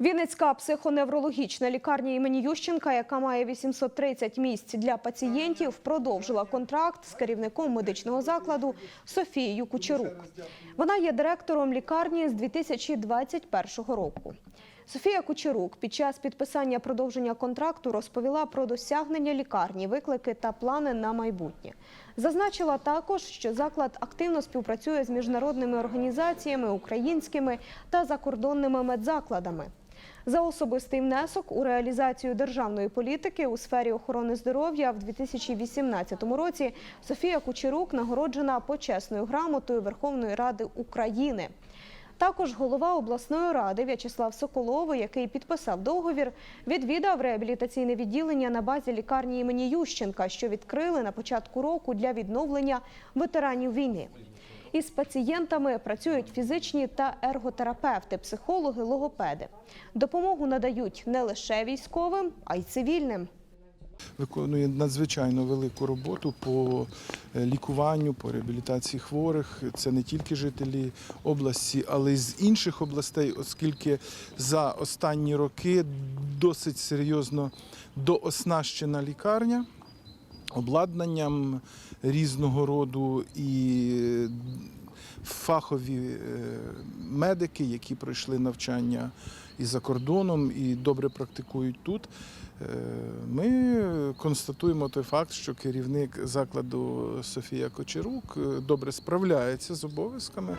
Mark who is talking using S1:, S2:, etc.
S1: Вінницька психоневрологічна лікарня імені Ющенка, яка має 830 місць для пацієнтів, продовжила контракт з керівником медичного закладу Софією Кучерук. Вона є директором лікарні з 2021 року. Софія Кучерук під час підписання продовження контракту розповіла про досягнення лікарні, виклики та плани на майбутнє. Зазначила також, що заклад активно співпрацює з міжнародними організаціями, українськими та закордонними медзакладами. За особистий внесок у реалізацію державної політики у сфері охорони здоров'я в 2018 році Софія Кучерук нагороджена почесною грамотою Верховної Ради України. Також голова обласної ради В'ячеслав Соколов, який підписав договір, відвідав реабілітаційне відділення на базі лікарні імені Ющенка, що відкрили на початку року для відновлення ветеранів війни. Із пацієнтами працюють фізичні та ерготерапевти, психологи, логопеди. Допомогу надають не лише військовим, а й цивільним.
S2: виконує надзвичайно велику роботу по е, лікуванню, по реабілітації хворих. Це не тільки жителі області, але й з інших областей, оскільки за останні роки досить серйозно дооснащена лікарня обладнанням різного роду і фахові е, медики, які пройшли навчання і за кордоном, і добре практикують тут. Е, Ми констатуємо той факт, що керівник закладу Софія Кочерук е, добре справляється з обов'язками.